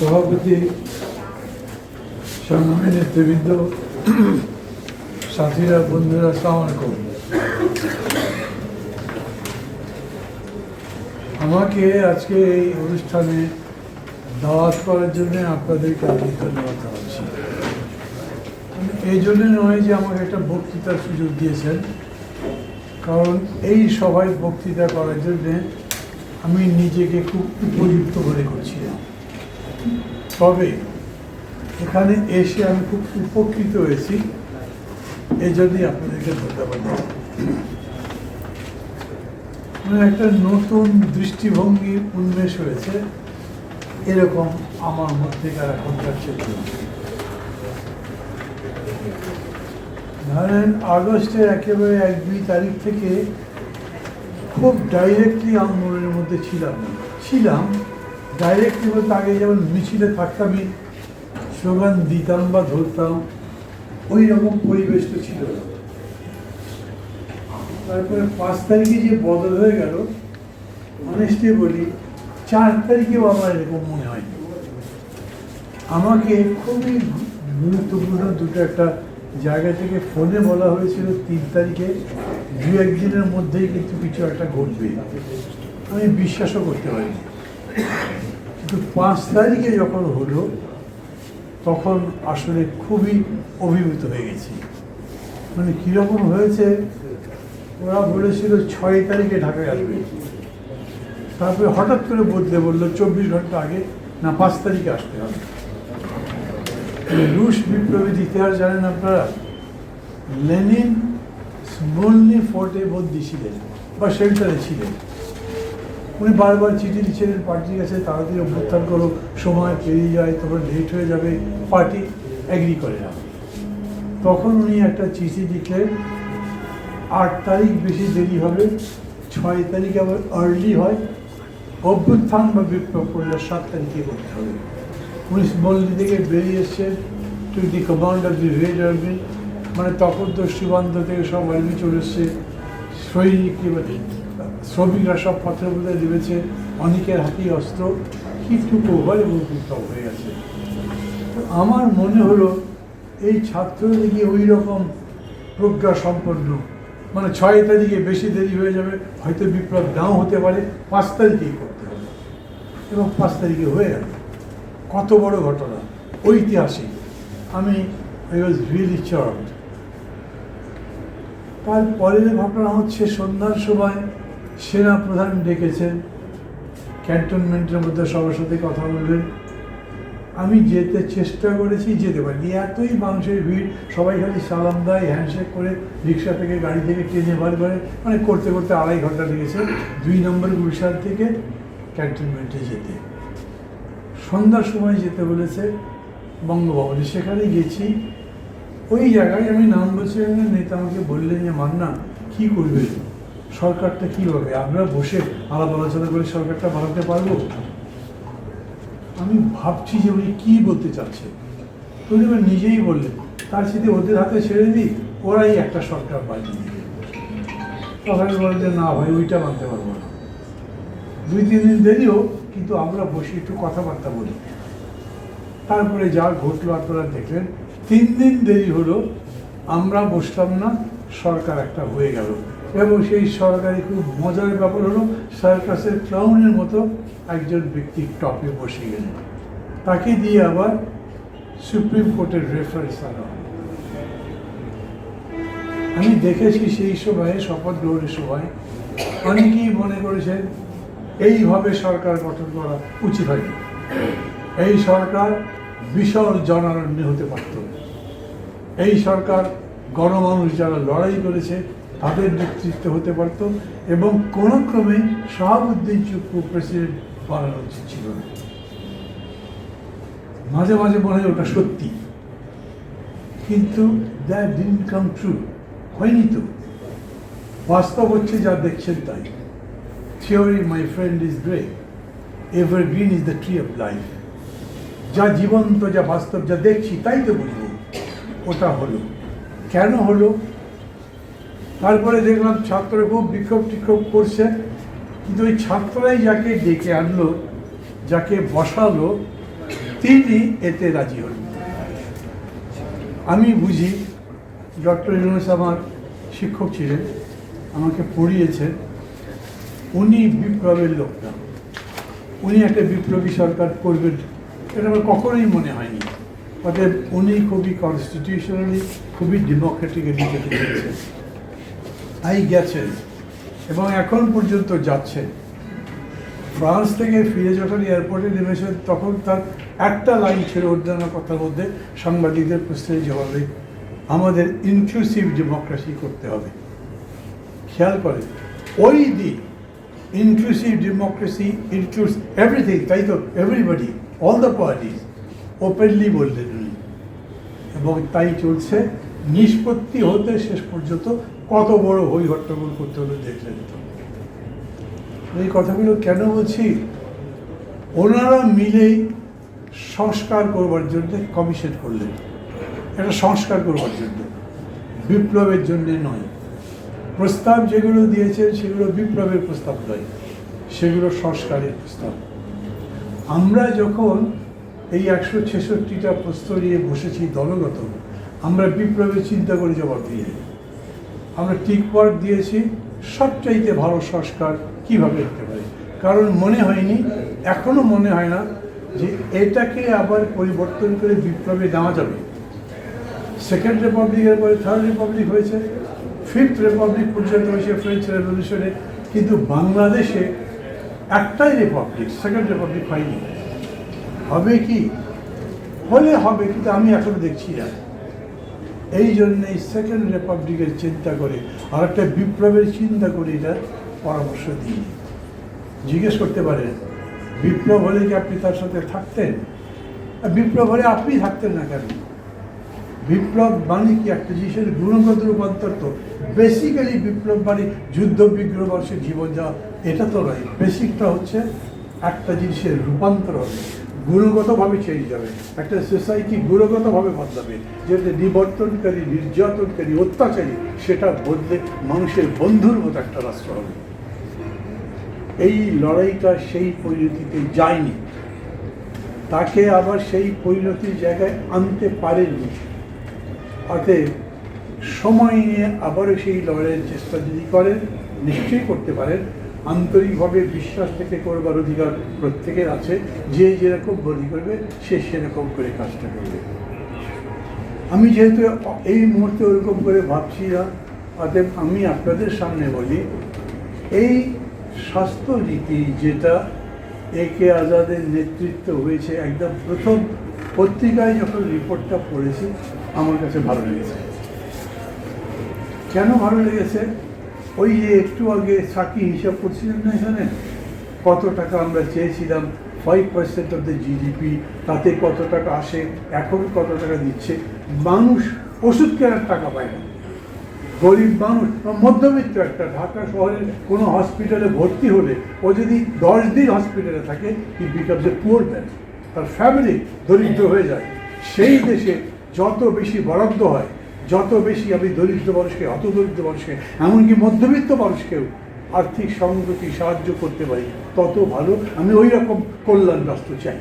সভাপতি সংগ্রামী নেতৃবৃন্দ, সাথীরা, বন্ধুরা, আসসালামু আলাইকুম। আমাকে আজকে এই অনুষ্ঠানে দাওয়াত করার জন্য আপনাদেরকে আমি ধন্যবাদ জানাচ্ছি এই জন্য নয় যে আমাকে একটা বক্তৃতার সুযোগ দিয়েছেন, কারণ এই সভায় বক্তৃতা করার জন্যে আমি নিজেকে খুব উপযুক্ত মনে করছিলাম তবে এখানে এসে আমি খুব উপকৃত হয়েছি। এই জন্যই আপনাদেরকে ধন্যবাদ। মানে একটা নতুন দৃষ্টিভঙ্গি উন্মেষ হয়েছে। এরকম আমার মধ্যেকার এখনকার চিত্র ধরেন আগস্টের একেবারে এক দুই তারিখ থেকে খুব ডাইরেক্টলি আন্দোলনের মধ্যে ছিলাম। ছিলাম ডাইরেক্টলি বলতে আগে যেমন মিছিলে থাকতামই স্লোগান দিতাম বা ধরতাম ওই রকম পরিবেশ তো ছিল না। তারপরে পাঁচ তারিখে যে বদল হয়ে গেল অনেস্টলি বলি, চার তারিখেও আমার এরকম মনে হয় আমাকে খুবই গুরুত্বপূর্ণ দুটো একটা জায়গা থেকে ফোনে বলা হয়েছিল, তিন তারিখে। দু একদিনের মধ্যেই কিন্তু কিছু একটা ঘটবে। আমি বিশ্বাসও করতে পারিনি। কিন্তু পাঁচ তারিখে যখন হলো, তখন আসলে খুবই অভিভূত হয়ে গেছি। মানে কীরকম হয়েছে, ওরা বলেছিল ছয় তারিখে ঢাকায় আসবে। তারপরে হঠাৎ করে বদলে বলল, চব্বিশ ঘণ্টা আগে না, পাঁচ তারিখে আসতে হবে। এই রুশ বিপ্লবীর ইতিহাস জানেন আপনারা, লেনিন স্মলনি ফোর্টে বন্দি ছিলেন বা শেল্টারে ছিলেন। উনি বারবার চিঠি দিচ্ছিলেন পার্টির কাছে তাড়াতাড়ি অভ্যুত্থান করো, সময় পেরিয়ে যায় তারপর লেট হয়ে যাবে, পার্টি অ্যাগ্রি করে না। তখন উনি একটা চিঠি লিখলেন, আট তারিখ বেশি দেরি হবে, ছয় তারিখ আবার আর্লি হয়, অভ্যুত্থান বা বিপ্লব করলে সাত তারিখে করতে হবে। উনি মল্লি থেকে বেরিয়ে এসছেন to the command of the red army মানে তখন তো সীমান্ত থেকে সব আর্মি চলে এসছে, সৈনিক শ্রমিকরা সব মধ্যে নেমেছে অনেকের হাতেই অস্ত্র কিন্তু ওভার এবং বিপ্লব হয়ে গেছে। আমার মনে হলো, এই ছাত্রদের কি ওই রকম প্রজ্ঞা সম্পন্ন। মানে ছয় তারিখে বেশি দেরি হয়ে যাবে, হয়তো বিপ্লব নাও হতে পারে, পাঁচ তারিখেই করতে হবে। এবং পাঁচ তারিখে হয়ে গেল। কত বড় ঘটনা, ঐতিহাসিক। আমি আই ওয়াজ রিয়েলি চার্ড তারপরের ঘটনা হচ্ছে সন্ধ্যার সময় সেনা প্রধান ডেকেছেন। ক্যান্টনমেন্টের মধ্যে সবার সাথে কথা বলবেন আমি যেতে চেষ্টা করেছি যেতে পারিনি। এতই মানুষের ভিড় সবাই খালি সালাম দেয় হ্যান্ডশেক করে রিক্সা থেকে গাড়ি থেকে ট্রেনে বার করে মানে করতে করতে আড়াই ঘণ্টা লেগেছে। দুই নম্বর গুলশান থেকে ক্যান্টনমেন্টে যেতে। সন্ধ্যার সময় যেতে বলেছে বঙ্গভবনে। সেখানে গেছি। ওই জায়গায় আমি নাম বলছিলাম না, নেতা আমাকে বললেন যে মান্না কী করবে? সরকারটা কী হবে? আমরা বসে আলাপ আলোচনা করে সরকারটা বানাতে পারব? আমি ভাবছি যে উনি কী বলতে চাচ্ছে। উনি এবার নিজেই বললেন, তার সাথে ওদের হাতে ছেড়ে দিই, ওরাই একটা সরকার বানিয়ে দিবে। তখন যে না ভাই, ওইটা মানতে পারব না। দুই, তিন দিন দেরি হোক, কিন্তু আমরা বসে একটু কথাবার্তা বলি। তারপরে যা ঘটলো আপনারা দেখলেন, তিন দিন দেরি হলো, আমরা বসলাম না, সরকার একটা হয়ে গেল। এবং সেই সরকারি খুব মজার ব্যাপার হলো, সার্কাসের ক্লাউনের মতো একজন ব্যক্তি টপে বসে গেলেন। তাকে দিয়ে আবার সুপ্রিম কোর্টের রেফারেন্স আনা। আমি দেখেছি সেই সময়ে, শপথ গ্রহণের সময়, অনেকেই মনে করেছেন, এইভাবে সরকার গঠন করা উচিত হয়নি। এই সরকার বিশাল জনারণ্য হতে পারত এই সরকার গণমানুষ যারা লড়াই করেছে তাদের নেতৃত্ব হতে পারত এবং কোনো ক্রমে শাহাবুদ্দিন চুপ্পু প্রেসিডেন্ট বানানো উচিত ছিল না। মাঝে মাঝে মনে হয় ওটা সত্যি। কিন্তু দ্যাট ডিন কাম ট্রু হয়নি তো। বাস্তব হচ্ছে যা দেখছেন তাই। Theory my friend is great evergreen is the tree of life যা জীবন্ত, যা বাস্তব, যা দেখছি, তাই তো বলব। ওটা হলো। কেন হলো? তারপরে দেখলাম ছাত্ররা খুব বিক্ষোভ টিক্ষোভ করছে। কিন্তু ওই ছাত্ররাই যাকে ডেকে আনলো, যাকে বসালো, তিনি এতে রাজি হলেন আমি বুঝি ডক্টর ইউনুস আমার শিক্ষক ছিলেন, আমাকে পড়িয়েছেন। উনি বিপ্লবের লোক না। উনি একটা বিপ্লবী সরকার করবেন, এটা আমার কখনোই মনে হয়নি। অতএব উনি খুবই কনস্টিটিউশনালি খুবই ডেমোক্রেটিক্যালি যেতে চেয়েছেন তাই গেছেন এবং এখন পর্যন্ত যাচ্ছেন। ফ্রান্স থেকে ফিরে যখন এয়ারপোর্টে নেমেছেন, তখন তার একটা লাইন ছিল অন্যান্য কথার মধ্যে, সাংবাদিকদের প্রশ্নের জবাবে, আমাদের ইনক্লুসিভ ডেমোক্রেসি করতে হবে। খেয়াল করেন, ওই দিন ইনক্লুসিভ ডেমোক্রেসি ইনক্লুডস এভরিথিং তাই তো? Everybody all the parties openly বললেন উনি। এবং তাই চলছে, নিষ্পত্তি হতে শেষ পর্যন্ত কত বড় হই হট্টগোল করতে হলো দেখলেন তো এই কথাগুলো কেন বলছি? ওনারা মিলেই সংস্কার করবার জন্য কমিশন করলেন। এটা সংস্কার করবার জন্য, বিপ্লবের জন্যে নয়। প্রস্তাব যেগুলো দিয়েছেন সেগুলো বিপ্লবের প্রস্তাব নয়, সেগুলো সংস্কারের প্রস্তাব। আমরা যখন এই একশো ছেষট্টিটা প্রস্তাব নিয়ে বসেছি দলগত, আমরা বিপ্লবের চিন্তা করে জবাব দিয়ে আমরা টিকমার্ক দিয়েছি। সবচাইতে ভালো সংস্কার কীভাবে দেখতে পারে? কারণ মনে হয়নি, এখনও মনে হয় না যে এটাকে আবার পরিবর্তন করে বিপ্লবে নেওয়া যাবে। সেকেন্ড রিপাবলিকের পরে থার্ড রিপাবলিক হয়েছে, ফিফথ রিপাবলিক পর্যন্ত হয়েছে ফ্রেঞ্চ রেভলিউশনে কিন্তু বাংলাদেশে একটাই রিপাবলিক, সেকেন্ড রিপাবলিক হয়নি। হবে কি? হলে হবে, কিন্তু আমি এখনও দেখছি না। এই জন্য এই সেকেন্ড রিপাবলিকের চিন্তা করে আর একটা বিপ্লবের চিন্তা করে এটা পরামর্শ দিই জিজ্ঞেস করতে পারেন, বিপ্লব হলে কি আপনি তার সাথে থাকতেন? বিপ্লব হলে আপনি থাকতেন না কেন? বিপ্লব মানে কি? একটা জিনিসের গুণগত রূপান্তর তো। বেসিক্যালি বিপ্লব মানে যুদ্ধ, বিগ্রহ, মানুষের জীবন যাওয়া এটা তো নয়। বেসিকটা হচ্ছে একটা জিনিসের রূপান্তর হবে। গুণগতভাবে চেঞ্জ যাবে একটা সোসাইটি গুণগতভাবে বদলাবে। যেটা নিবর্তনকারী, নির্যাতনকারী, অত্যাচারী, সেটা বদলে মানুষের বন্ধুর মতো একটা রাষ্ট্র হবে। এই লড়াইটা সেই পরিণতিতে যায়নি। তাকে আবার সেই পরিণতির জায়গায় আনতে পারেননি। অতএব সময় নিয়ে আবারও সেই লড়াইয়ের চেষ্টা যদি করেন, নিশ্চয়ই করতে পারেন। আন্তরিকভাবে বিশ্বাস থেকে করবার অধিকার প্রত্যেকের আছে। যে যেরকম বলি করবে, সে সেরকম করে কাজটা করবে। আমি যেহেতু এই মুহূর্তে ওরকম করে ভাবছি না, অতএব আমি আপনাদের সামনে বলি, এই স্বাস্থ্যনীতি যেটা এ কে আজাদের নেতৃত্ব হয়েছে, একদম প্রথম পত্রিকায় যখন রিপোর্টটা পড়েছি, আমার কাছে ভালো লেগেছে। কেন ভালো লেগেছে? ওই যে একটু আগে সাকি হিসাব করছিলেন না এখানে? কত টাকা আমরা চেয়েছিলাম? Five percent of the GDP তাতে কত টাকা আসে? এখন কত টাকা দিচ্ছে? মানুষ ওষুধ কেনার টাকা পায় না। গরিব মানুষ, মধ্যবিত্ত একটা ঢাকা শহরের কোনো হসপিটালে ভর্তি হলে ও যদি দশ দিন হসপিটালে থাকে he becomes a poor man তার ফ্যামিলি দরিদ্র হয়ে যায়। সেই দেশে যত বেশি বরাদ্দ হয় যত বেশি আপনি দরিদ্র মানুষকে অত দরিদ্র মানুষকে, এমনকি মধ্যবিত্ত মানুষকেও আর্থিক সংগতি সাহায্য করতে পারি, তত ভালো। আমি ওই রকম কল্যাণ রাষ্ট্র চাই।